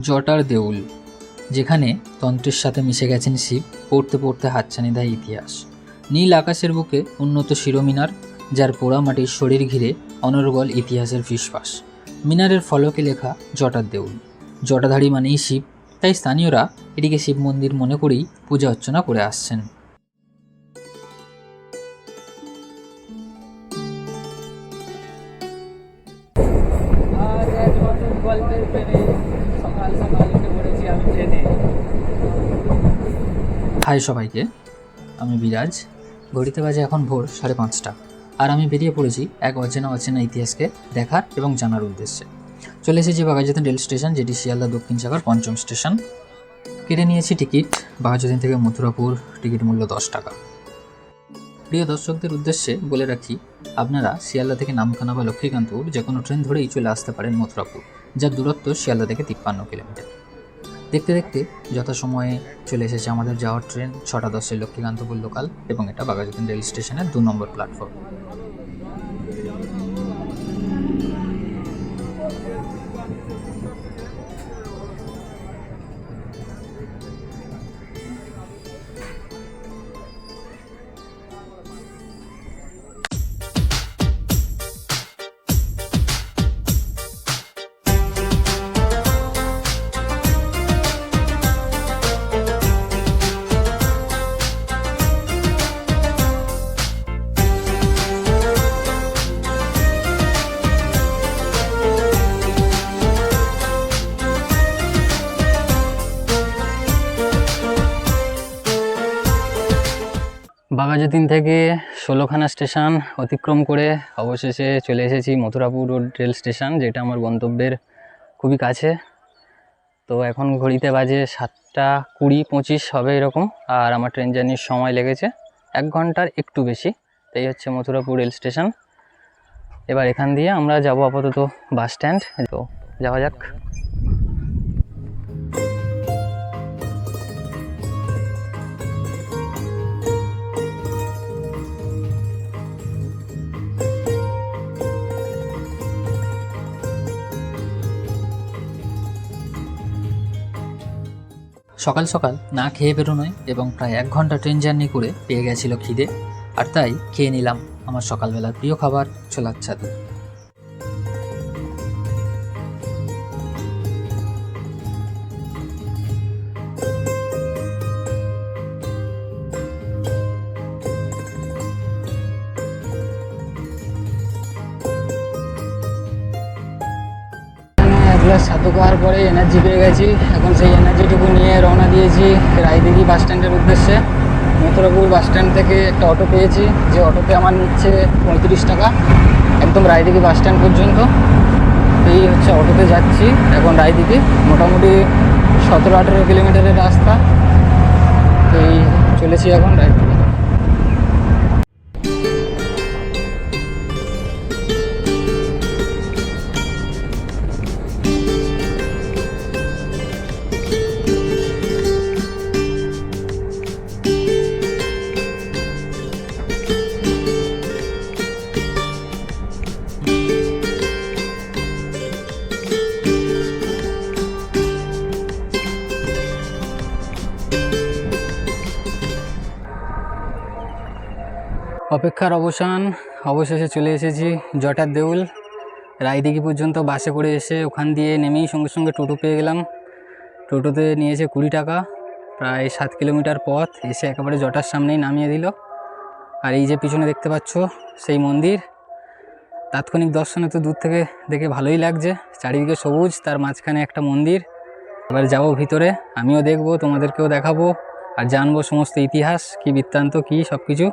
জটার দেউল, যেখানে তন্ত্রের সাথে মিশে গেছেন শিব, পড়তে পড়তে হাতছানি দেয় ইতিহাস। নীল আকাশের বুকে উন্নত শিরোমিনার, যার পোড়া মাটির শরীর ঘিরে অনর্গল ইতিহাসের ফিসফাস। মিনারের ফলকে লেখা জটার দেউল। জটাধারী মানেই শিব, তাই স্থানীয়রা এটিকে শিব মন্দির মনে করেই পূজা অর্চনা করে আসছেন। হাই সবাইকে, আমি বিরাজ। ঘড়িতে বাজে এখন ভোর সাড়ে পাঁচটা। আর আমি বেরিয়ে পড়েছি এক অচেনা অচেনা ইতিহাসকে দেখার এবং জানার উদ্দেশ্যে। চলে এসেছি বাঘাযতীন রেল স্টেশন, যেটি শিয়ালদা দক্ষিণ শাখার পঞ্চম স্টেশন। কেটে নিয়েছি টিকিট, বাঘাযতীন থেকে মথুরাপুর, টিকিট মূল্য দশ টাকা। প্রিয় দর্শকদের উদ্দেশ্যে বলে রাখি, আপনারা শিয়ালদা থেকে নামখানা বা লক্ষ্মীকান্তপুর যে কোনো ট্রেন ধরেই চলে আসতে পারেন মথুরাপুর, যার দূরত্ব শিয়ালদা থেকে তিপ্পান্ন কিলোমিটার। দেখতে দেখতে যথাসময়ে চলে এসেছে আমাদের যাওয়ার ট্রেন, ছটা দশের লক্ষ্মীকান্তপুর লোকাল এবং এটা বাঘাযতীন রেল স্টেশনের দু নম্বর প্ল্যাটফর্ম বাঘাযতীন থেকে ষোলোখানা স্টেশন অতিক্রম করে অবশেষে চলে এসেছি মথুরাপুর রোড রেল স্টেশন, যেটা আমার গন্তব্যের খুবই কাছে। তো এখন ঘড়িতে বাজে সাতটা কুড়ি পঁচিশ হবে এরকম, আর আমার ট্রেন জার্নির সময় লেগেছে এক ঘণ্টার একটু বেশি। তাই হচ্ছে মথুরাপুর রেল স্টেশন। এবার এখান দিয়ে আমরা যাব আপাতত বাস স্ট্যান্ড। তো যাওয়া যাক। সকাল সকাল না খেয়ে বেরোনোয় এবং প্রায় এক ঘণ্টা ট্রেন জার্নি করে পেয়ে গেছিল খিদে। আর তাই খেয়ে নিলাম আমার সকালবেলার প্রিয় খাবার ছোলার ছাতু। গ্লাস ছাতু খাওয়ার পরে এনার্জি পেয়ে গেছি। এখন সেই এনার্জিটুকু নিয়ে রওনা দিয়েছি রায়দিঘি বাস স্ট্যান্ডের উদ্দেশ্যে। মথুরাপুর বাস স্ট্যান্ড থেকে একটা অটো পেয়েছি। যে অটোতে আমার নিচ্ছে পঁয়ত্রিশ টাকা। একদম রায়দিঘি বাস স্ট্যান্ড পর্যন্ত। এই হচ্ছে অটোতে যাচ্ছি এখন রায়দিঘি। মোটামুটি সতেরো আঠেরো কিলোমিটারের রাস্তা। এই চলেছি এখন রায়দিঘি। অপেক্ষার অবসান, অবশেষে চলে এসেছি জটার দেউল। রায়দিঘি পর্যন্ত বাসে করে এসে ওখান দিয়ে নেমেই সঙ্গে সঙ্গে টোটো পেয়ে গেলাম। টোটোতে নিয়েছে কুড়ি টাকা, প্রায় সাত কিলোমিটার পথ এসে একেবারে জটার সামনেই নামিয়ে দিল। আর এই যে পিছনে দেখতে পাচ্ছ সেই মন্দির, তাৎক্ষণিক দর্শনে তো দূর থেকে দেখে ভালোই লাগছে। চারিদিকে সবুজ, তার মাঝখানে একটা মন্দির। এবার যাব ভিতরে, আমিও দেখব, তোমাদেরকেও দেখাবো, আর জানব সমস্ত ইতিহাস, কি বৃত্তান্ত, কি সব কিছু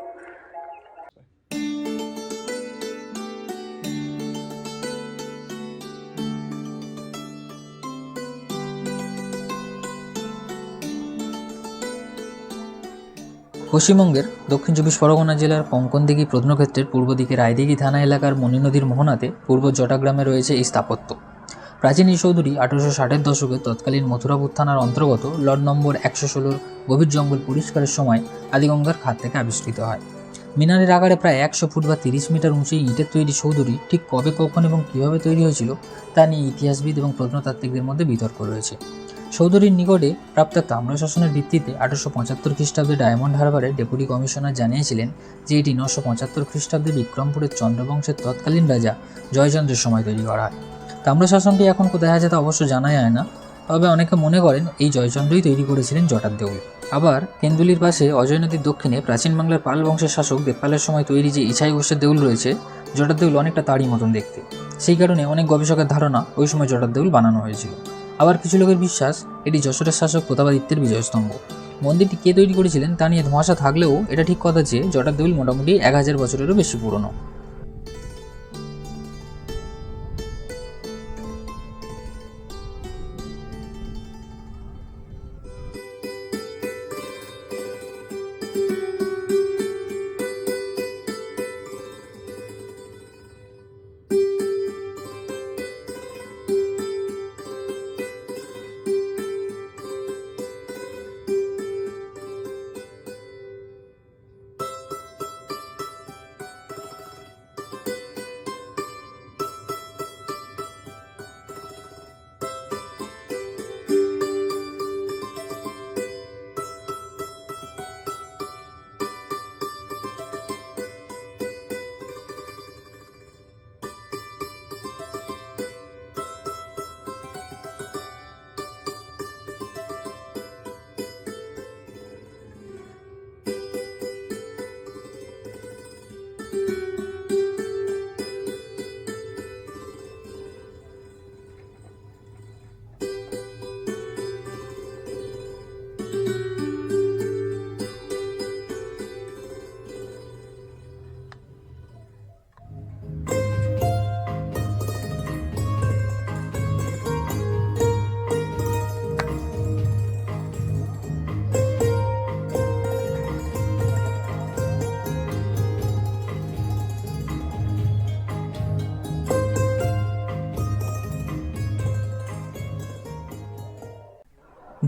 পশ্চিমবঙ্গের দক্ষিণ চব্বিশ পরগনা জেলার কঙ্কনদিঘি প্রত্নক্ষেত্রের পূর্ব দিকে রায়দিঘি থানা এলাকার মণি নদীর মোহনাতে পূর্ব জটাগ্রামে রয়েছে এই স্থাপত্য। প্রাচীন এই চৌধুরী আঠারোশো ষাটের দশকে তৎকালীন মথুরাপুর থানার অন্তর্গত লট নম্বর একশো ষোলোর গভীর জঙ্গল পরিষ্কারের সময় আদিগঙ্গার খাত থেকে আবিষ্কৃত হয়। মিনারের আকারে প্রায় একশো ফুট বা তিরিশ মিটার উঁচু ইটের তৈরি চৌধুরী ঠিক কবে, কখন এবং কীভাবে তৈরি হয়েছিল তা নিয়ে ইতিহাসবিদ এবং প্রত্নতাত্ত্বিকদের মধ্যে বিতর্ক রয়েছে। সৌধটির নিকটে প্রাপ্ত তাম্রশাসনের ভিত্তিতে আঠারোশো পঁচাত্তর খ্রিস্টাব্দে ডায়মন্ড হারবারের ডেপুটি কমিশনার জানিয়েছিলেন যে এটি নশো পঁচাত্তর খ্রিস্টাব্দে বিক্রমপুরের চন্দ্রবংশের তৎকালীন রাজা জয়চন্দ্রের সময় তৈরি করা হয়। তাম্রশাসনটি এখন কোথায় আছে তা অবশ্য জানা যায় না, তবে অনেকে মনে করেন এই জয়চন্দ্রই তৈরি করেছিলেন জটার দেউল। আবার কেন্দুলির পাশে অজয় নদীর দক্ষিণে প্রাচীন বাংলার পাল বংশের শাসক দেবপালের সময় তৈরি যে ইছাই ঘোষের দেউল রয়েছে, জটার দেউল অনেকটা তারই মতন দেখতে। সেই কারণে অনেক গবেষকের ধারণা ওই সময় জটার দেউল বানানো হয়েছিল। আবার কিছু লোকের বিশ্বাস, এটি যশোরের শাসক প্রতাপাদিত্যের বিজয়স্তম্ভ। মন্দিরটি কে তৈরি করেছিলেন তা নিয়ে ধোঁয়াশা থাকলেও এটা ঠিক কথা যে জটার দেবিল মোটামুটি এক হাজার বছরেরও বেশি পুরনো।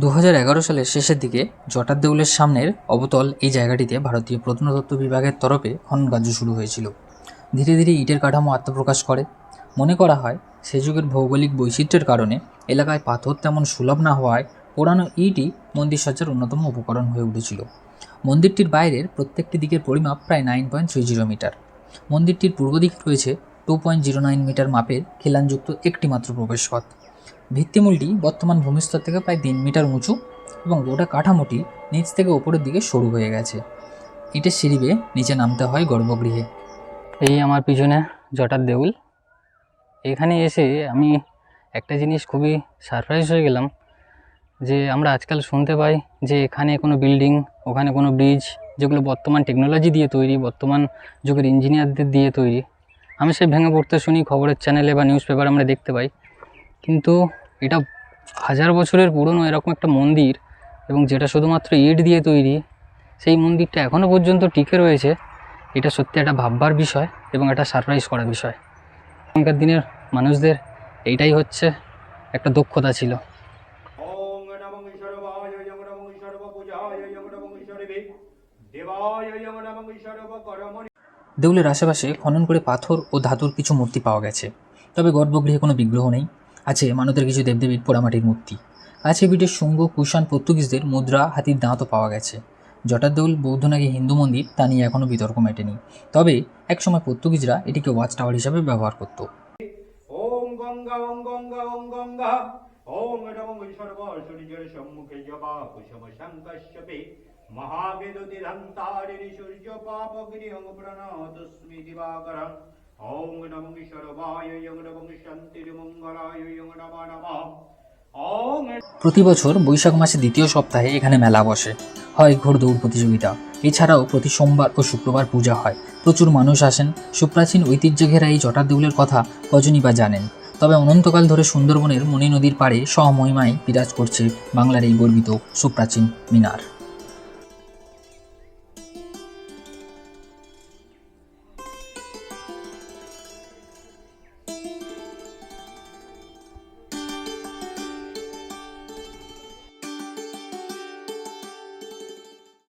দু সালের শেষের দিকে জটার দেউলের সামনের অবতল এই জায়গাটিতে ভারতীয় প্রত্নতত্ত্ব বিভাগের তরফে খনন কার্য শুরু হয়েছিল। ধীরে ধীরে ইটের কাঠামো আত্মপ্রকাশ করে। মনে করা হয়, সে যুগের ভৌগোলিক বৈচিত্র্যের কারণে এলাকায় পাথর তেমন সুলভ না হওয়ায় পোড়ানো ইটই মন্দির সজ্জার অন্যতম উপকরণ হয়ে উঠেছিল। মন্দিরটির বাইরের প্রত্যেকটি দিকের পরিমাপ প্রায় nine point three zero meter. মন্দিরটির পূর্ব দিকে রয়েছে two point zero nine meter মাপের খিলানযুক্ত একটি মাত্র প্রবেশপথ। ভিত্তিমূলটি বর্তমান ভূমিস্তর থেকে প্রায় তিন মিটার উঁচু এবং গোটা কাঠামোটি নিচ থেকে ওপরের দিকে সরু হয়ে গেছে। ইটের সিঁড়ি বেয়ে নিচে নামতে হয় গর্ভগৃহে। এই আমার পিছনে জটার দেউল। এখানে এসে আমি একটা জিনিস খুবই সারপ্রাইজ হয়ে গেলাম যে আমরা আজকাল শুনতে পাই যে এখানে কোনো বিল্ডিং ওখানে কোনো ব্রিজ যেগুলো বর্তমান টেকনোলজি দিয়ে তৈরি, বর্তমান যুগের ইঞ্জিনিয়ারদের দিয়ে তৈরি। আমি সে ভেঙে পড়তে শুনি খবরের চ্যানেলে বা নিউজ পেপার আমরা দেখতে পাই। কিন্তু এটা হাজার বছরের পুরনো এরকম একটা মন্দির এবং যেটা শুধুমাত্র ইট দিয়ে তৈরি সেই মন্দিরটা এখনও পর্যন্ত টিকে রয়েছে। এটা সত্যি একটা ভাববার বিষয় এবং একটা সারপ্রাইজ করার বিষয়। এখনকার দিনের মানুষদের এইটাই হচ্ছে একটা দক্ষতা ছিল। দেউলের আশেপাশে খনন করে পাথর ও ধাতুর কিছু মূর্তি পাওয়া গেছে। তবে গর্ভগৃহে কোনো বিগ্রহ নেই। আছে মানতের কিছু দেবদেবীর পোড়ামাটির মূর্তি। আছে বিটের শুঙ্গ, কুষাণ, পর্তুগিজদের মুদ্রা, হাতির দাঁতও পাওয়া গেছে। জটার দেউল বৌদ্ধ নাকি হিন্দু মন্দির, তা নিয়ে এখনও বিতর্ক মেটেনি। তবে একসময় পর্তুগিজরা এটিকে ওয়াচ টাওয়ার হিসাবে ব্যবহার করত। সূর্য নমঃ নমঃ প্রতি বছর বৈশাখ মাসে দ্বিতীয় সপ্তাহে এখানে মেলা বসে। হয় ঘোড় দৌড় প্রতিযোগিতা। এছাড়াও প্রতি সোমবার ও শুক্রবার পূজা হয়। প্রচুর মানুষ আসেন। সুপ্রাচীন ঐতিহ্য ঘেরা এই জটার দেউলের কথা কজনই বা জানেন। তবে অনন্তকাল ধরে সুন্দরবনের মণি নদীর পাড়ে স্বমহিমায় বিরাজ করছে বাংলার এই গর্বিত সুপ্রাচীন মিনার।